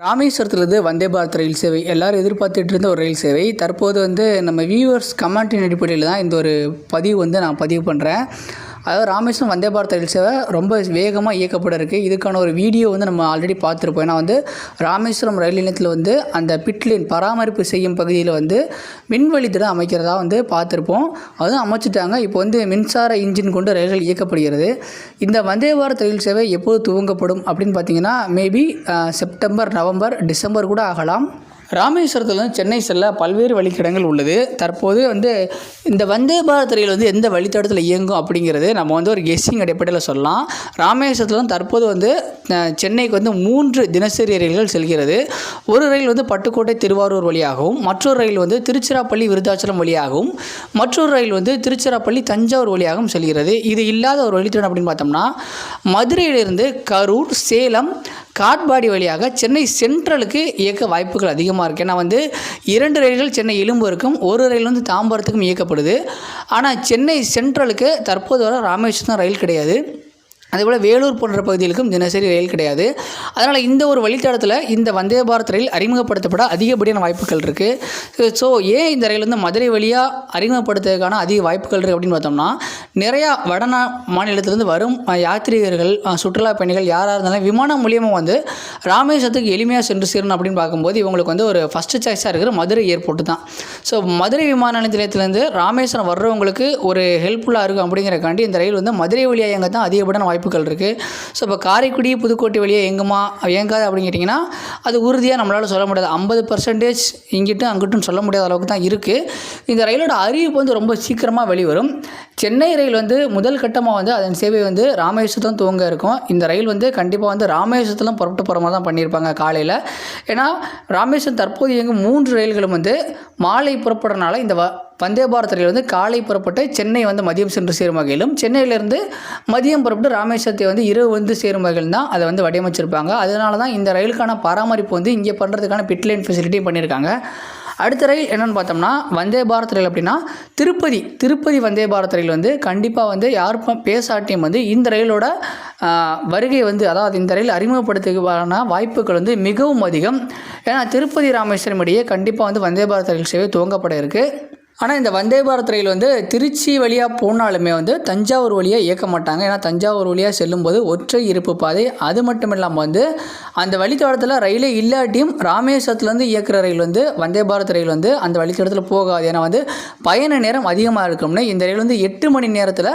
ராமேஸ்வரத்துலேருந்து வந்தே பாரத் ரயில் சேவை எல்லாரும் எதிர்பார்த்துட்டு இருந்த ஒரு ரயில் சேவை. தற்போது வந்து நம்ம வியூவர்ஸ் கமெண்ட்டின் அடிப்படையில் தான் இந்த ஒரு பதிவு வந்து நான் பதிவு பண்ணுறேன் அதாவது ராமேஸ்வரம் வந்தே பாரத் ரயில் சேவை ரொம்ப வேகமாக இயக்கப்பட இருக்குது இதுக்கான ஒரு வீடியோ வந்து நம்ம ஆல்ரெடி பார்த்துருப்போம். ஏன்னா வந்து ராமேஸ்வரம் ரயில் நிலையத்தில் வந்து அந்த பிட்லின் பராமரிப்பு செய்யும் பகுதியில் வந்து மின்வழி திட்டம் அமைக்கிறதா வந்து பார்த்துருப்போம். அதுவும் அமைச்சிட்டாங்க. இப்போ வந்து மின்சார இன்ஜின் கொண்டு ரயில்கள் இயக்கப்படுகிறது. இந்த வந்தே பாரத் ரயில் சேவை எப்போது துவங்கப்படும் அப்படின்னு பார்த்தீங்கன்னா மேபி செப்டம்பர் நவம்பர் டிசம்பர் கூட ஆகலாம். ராமேஸ்வரத்தில் வந்து சென்னை செல்ல பல்வேறு வழித்தடங்கள் உள்ளது. தற்போது வந்து இந்த வந்தே பாரத் ரயில் வந்து எந்த வழித்தடத்தில் இயங்கும் அப்படிங்கிறது நம்ம வந்து ஒரு கெஸ்ஸிங் அடிப்படையில் சொல்லலாம். ராமேஸ்வரத்தில் வந்து தற்போது வந்து சென்னைக்கு வந்து மூன்று தினசரி ரயில்கள் செல்கிறது. ஒரு ரயில் வந்து பட்டுக்கோட்டை திருவாரூர் வழியாகவும் மற்றொரு ரயில் வந்து திருச்சிராப்பள்ளி விருத்தாச்சலம் வழியாகவும் மற்றொரு ரயில் வந்து திருச்சிராப்பள்ளி தஞ்சாவூர் வழியாகவும் செல்கிறது. இது இல்லாத ஒரு வழித்தடம் அப்படின்னு பார்த்தோம்னா மதுரையிலிருந்து கரூர் சேலம் காட்பாடி வழியாக சென்னை சென்ட்ரலுக்கு இயக்க வாய்ப்புகள் அதிகமாக இருக்குது ஏன்னா வந்து இரண்டு ரயில்கள் சென்னை இழும்பூருக்கும் ஒரு ரயில் வந்து தாம்பரத்துக்கும் இயக்கப்படுது. ஆனால் சென்னை சென்ட்ரலுக்கு தற்போது வரை ராமேஸ்வரம் ரயில் கிடையாது. அதேபோல் வேலூர் போன்ற பகுதிகளுக்கும் தினசரி ரயில் கிடையாது. அதனால் இந்த ஒரு வழித்தடத்தில் இந்த வந்தே பாரத் ரயில் அறிமுகப்படுத்தப்பட அதிகப்படியான வாய்ப்புகள் இருக்குது ஸோ ஏன் இந்த ரயில் வந்து மதுரை வழியாக அறிமுகப்படுத்துறதுக்கான அதிக வாய்ப்புகள் இருக்குது அப்படின்னு பார்த்தோம்னா நிறையா வடநா மாநிலத்திலேருந்து வரும் அஹ், யாத்ரீகர்கள் சுற்றுலா பயணிகள் யாராக இருந்தாலும் விமானம் மூலியமாக வந்து ராமேஸ்வரத்துக்கு எளிமையாக சென்று சேரணும் அப்படின்னு பார்க்கும்போது இவங்களுக்கு வந்து ஒரு ஃபஸ்ட்டு சாய்ஸாக இருக்கிற மதுரை ஏர்போர்ட்டு தான். ஸோ மதுரை விமான நிலையத்திலேருந்து ராமேஸ்வரம் வர்றவங்களுக்கு ஒரு ஹெல்ப்ஃபுல்லாக இருக்கும் அப்படிங்கிறக்காண்டி இந்த ரயில் வந்து மதுரை வழியாக எங்கே தான் அதிகப்படியான வாய்ப்புகள் இருக்குது ஸோ இப்போ காரைக்குடி புதுக்கோட்டை வழியாக எங்குமா இயங்காது அப்படின்னு கேட்டிங்கன்னா அது உறுதியாக நம்மளால் சொல்ல முடியாது. ஐம்பது பர்சன்டேஜ் இங்கிட்டும் அங்கிட்டும் சொல்ல முடியாத அளவுக்கு தான் இருக்குது இந்த ரயிலோட அறிவிப்பு வந்து ரொம்ப சீக்கிரமாக வெளிவரும். சென்னை ரயில் வந்து முதல் கட்டமாக வந்து அதன் சேவை வந்து ராமேஸ்வரத்தும் துவங்க இருக்கும். இந்த ரயில் வந்து கண்டிப்பாக வந்து ராமேஸ்வரத்துலாம் புறப்பட்டு போகிற மாதிரி தான் பண்ணியிருப்பாங்க காலையில். ஏன்னா ராமேஸ்வரம் தற்போது இயங்கும் மூன்று ரயில்களும் வந்து மாலை புறப்படுறனால இந்த வ வந்தே பாரத் ரயில் வந்து காலை புறப்பட்டு சென்னை வந்து மதியம் சென்று சேரும் வகையிலும் சென்னையிலேருந்து மதியம் புறப்பட்டு ராமேஸ்வரத்தை வந்து இரவு வந்து சேரும் வகையில் தான் அதை வந்து வடிவமைச்சிருப்பாங்க. அதனால தான் இந்த ரயிலுக்கான பராமரிப்பு வந்து இங்கே பண்ணுறதுக்கான பிட்லைன் ஃபெசிலிட்டியும் பண்ணியிருக்காங்க. அடுத்த ரயில் என்னென்னு பார்த்தோம்னா வந்தே பாரத் ரயில் அப்படின்னா திருப்பதி திருப்பதி வந்தே பாரத் ரயில் வந்து கண்டிப்பாக வந்து யாருக்கும் பேசாட்டியும் வந்து இந்த ரயிலோட வருகை வந்து அதாவது இந்த ரயில் அறிமுகப்படுத்துக்கான வாய்ப்புகள் வந்து மிகவும் அதிகம். ஏன்னா திருப்பதி ராமேஸ்வரம் இடையே கண்டிப்பாக வந்து வந்தே பாரத் ரயில் சேவை துவங்கப்பட இருக்குது ஆனால் இந்த வந்தே பாரத் ரயில் வந்து திருச்சி வழியாக போனாலுமே வந்து தஞ்சாவூர் வழியாக இயக்க மாட்டாங்க. ஏன்னா தஞ்சாவூர் வழியாக செல்லும்போது ஒற்றை இருப்பு பாதை. அது மட்டும் இல்லாமல் வந்து அந்த வழித்தடத்தில் ரயிலே இல்லாட்டியும் ராமேஸ்வரத்துலேருந்து இயக்குகிற ரயில் வந்து வந்தே பாரத் ரயில் வந்து அந்த வழித்தடத்தில் போகாது. ஏன்னா வந்து பயண நேரம் அதிகமாக இருக்கும்னு இந்த ரயில் வந்து எட்டு மணி நேரத்தில்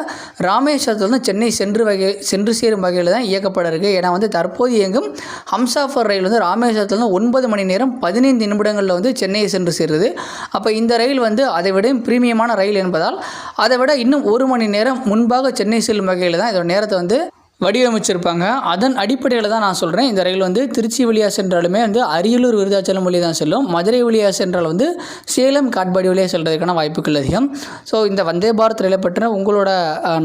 ராமேஸ்வரத்துலேருந்து சென்னை சென்று வகை சென்று சேரும் வகையில் தான் இயக்கப்பட இருக்குது ஏன்னா வந்து தற்போது இயங்கும் ஹம்சாஃபர் ரயில் வந்து ராமேஸ்வரத்துலேருந்து ஒன்பது மணி நேரம் பதினைந்து நிமிடங்களில் வந்து சென்னையை சென்று சேருது. அப்போ இந்த ரயில் வந்து அதை விட பிரீமியமான ரயில் என்பதால் அதை விட இன்னும் ஒரு மணி நேரம் முன்பாக சென்னை செல்லும் வகையில் தான் இதோட நேரத்தை வந்து வடிவமைச்சிருப்பாங்க. அதன் அடிப்படையில் தான் நான் சொல்கிறேன் இந்த ரயில் வந்து திருச்சி வழியாக சென்றாலுமே வந்து அரியலூர் விருதாச்சலம் வழியாக தான் செல்லும். மதுரை வழியாக சென்றால் வந்து சேலம் காட்பாடி வழியாக செல்கிறதுக்கான வாய்ப்புகள் அதிகம். ஸோ இந்த வந்தே பாரத் ரயிலை பற்றின உங்களோட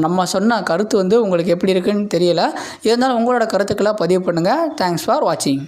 நம்ம சொன்ன கருத்து வந்து உங்களுக்கு எப்படி இருக்குன்னு தெரியல. இருந்தாலும் உங்களோட கருத்துக்களை பதிவு பண்ணுங்கள் தேங்க்ஸ் ஃபார் வாட்சிங்